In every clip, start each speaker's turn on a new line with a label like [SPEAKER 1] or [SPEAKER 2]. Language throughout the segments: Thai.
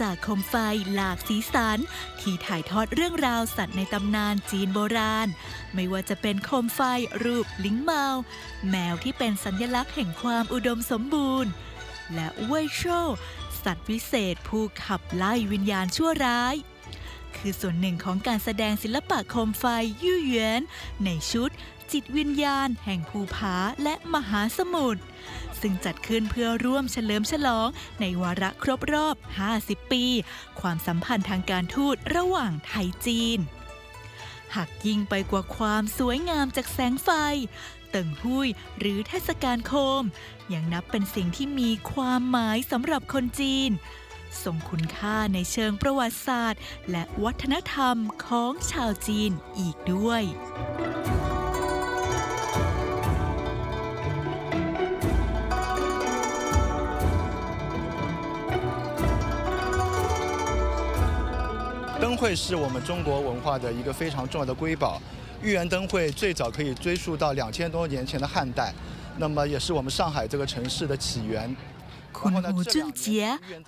[SPEAKER 1] จากโคมไฟหลากสีสัน ที่ถ่ายทอดเรื่องราวสัตว์ในตำนานจีนโบราณ ไม่ว่าจะเป็นโคมไฟรูปลิงเมา แมวที่เป็นสัญลักษณ์แห่งความอุดมสมบูรณ์ และเว่ยโชสัตว์วิเศษผู้ขับไล่วิญญาณชั่วร้าย คือส่วนหนึ่งของการแสดงศิลปะโคมไฟยู่เหวียนในชุด จิตวิญญาณ แห่งภูผาและมหาสมุทรซึ่งจัดขึ้นเพื่อร่วมเฉลิมฉลอง ในวาระครบรอบ 50 ปี ความสัมพันธ์ทางการทูตระหว่างไทยจีน หากยิ่งไปกว่าความสวยงามจากแสงไฟเติ่งหุยหรือเทศกาลโคม ยังนับเป็นสิ่งที่มีความหมายสำหรับคนจีน ทรงคุณค่าในเชิงประวัติศาสตร์ และวัฒนธรรมของชาวจีนอีกด้วย
[SPEAKER 2] 灯会是我们中国文化的一个非常重要的瑰宝。豫园灯会最早可以追溯到两千多年前的汉代，那么也是我们上海这个城市的起源。
[SPEAKER 1] คุณหูจุนเจีย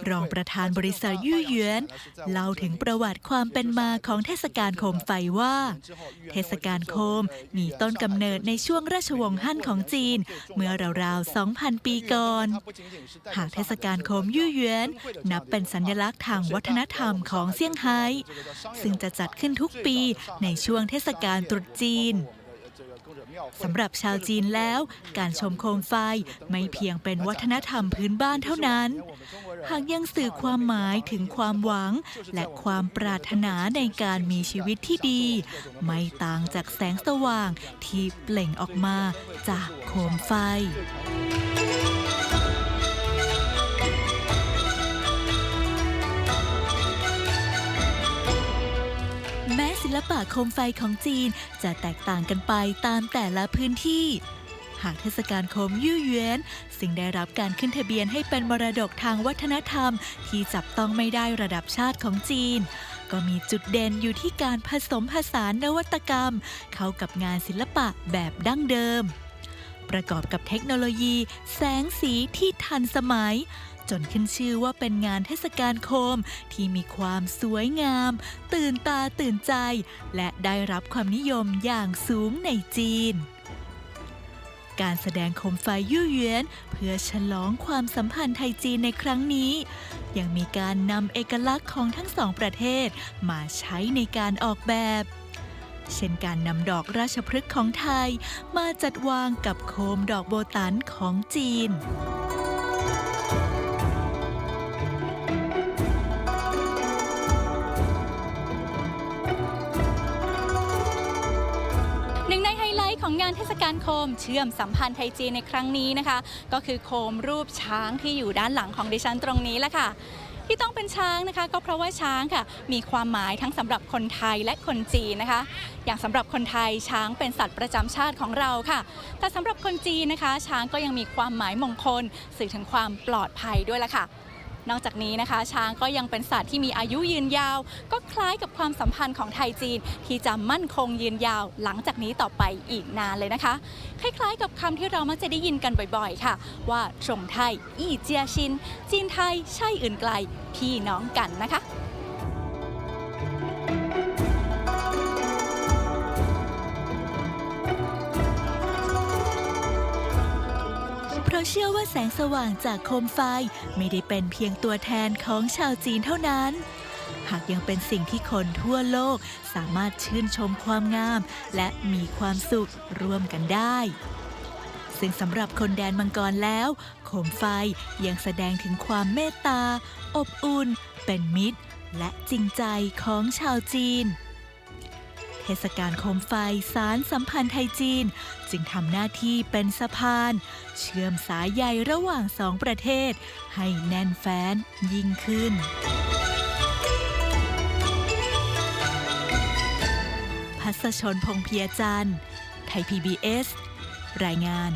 [SPEAKER 1] รองประธานบริษัทยู่เหวียนเล่าถึงประวัติความเป็นมาของเทศกาลโคมไฟว่า เทศกาลโคมมีต้นกำเนิดในช่วงราชวงศ์ฮั่นของจีน เมื่อราวๆ 2,000 ปีก่อน หากเทศกาลโคมยู่เหวียนนับเป็นสัญลักษณ์ทางวัฒนธรรมของเซี่ยงไฮ้ซึ่งจะจัดขึ้นทุกปีในช่วงเทศกาลตรุษจีน สำหรับชาวจีนแล้ว การชมโคมไฟไม่เพียงเป็นวัฒนธรรมพื้นบ้านเท่านั้น หากยังสื่อความหมายถึงความหวัง และความปรารถนาในการมีชีวิตที่ดี ไม่ต่างจากแสงสว่างที่เปล่งออกมาจากโคมไฟ ลปะโคมไฟของจีนจะแตกต่างกันไปตามแต่ละพื้นที่ หากเทศกาลโคมยู่เหวียนสิ่งได้รับการขึ้นทะเบียนให้เป็นมรดกทางวัฒนธรรม ที่จับต้องไม่ได้ระดับชาติของจีน ก็มีจุดเด่นอยู่ที่การผสมผสานนวัตกรรม เข้ากับงานศิลปะแบบดั้งเดิม ประกอบกับเทคโนโลยี แสงสีที่ทันสมัย จนขึ้นชื่อว่าเป็นงานเทศกาลโคมที่มีความสวยงาม ตื่นตาตื่นใจ และได้รับความนิยมอย่างสูงในจีนการแสดงโคมไฟยู่เหวียนเพื่อฉลองความสัมพันธ์ไทยจีนในครั้งนี้ ยังมีการนำเอกลักษณ์ของทั้งสองประเทศมาใช้ในการออกแบบ เช่นการนำดอกราชพฤกษ์ของไทย มาจัดวางกับโคมดอกโบตันของจีน
[SPEAKER 3] ของงานเทศกาลโคมเชื่อมสัมพันธ์ไทยจีนในครั้งนี้นะคะ ก็คือโคมรูปช้างที่อยู่ด้านหลังของดิฉันตรงนี้แหละค่ะที่ต้องเป็นช้างนะคะ ก็เพราะว่าช้างค่ะ มีความหมายทั้งสำหรับคนไทยและคนจีนนะคะ อย่างสำหรับคนไทยช้างเป็นสัตว์ประจำชาติของเราค่ะ แต่สำหรับคนจีนนะคะ ช้างก็ยังมีความหมายมงคล สื่อถึงความปลอดภัยด้วยล่ะค่ะ นอกจากนี้นะคะ ช้างก็ยังเป็นสัตว์ที่มีอายุยืนยาว ก็คล้ายกับความสัมพันธ์ของไทยจีน ที่จะมั่นคงยืนยาว หลังจากนี้ต่อไปอีกนานเลยนะคะ คล้ายๆ กับคำที่เรามักจะได้ยินกันบ่อยๆ ค่ะ ว่าชงไทย อี้เจียชิน จีนไทยใช่อื่นไกล พี่น้องกันนะคะ
[SPEAKER 1] ราะเชื่อว่าแสงสว่างจากโคมไฟไม่ได้เป็นเพียงตัวแทนของชาวจีนเท่านั้น หากยังเป็นสิ่งที่คนทั่วโลกสามารถชื่นชมความงาม และมีความสุขร่วมกันได้ ซึ่งสำหรับคนแดนมังกรแล้ว โคมไฟยังแสดงถึงความเมตตา อบอุ่น เป็นมิตร และจริงใจของชาวจีน ศกาลโคมไฟสารสัมพันธ์ไทยจีน จึงทำหน้าที่เป็นสะพาน เชื่อมสายใยระหว่างสองประเทศ ให้แน่นแฟ้นยิ่งขึ้นพัสชนพงเพียจันทร์ไทย PBS รายงาน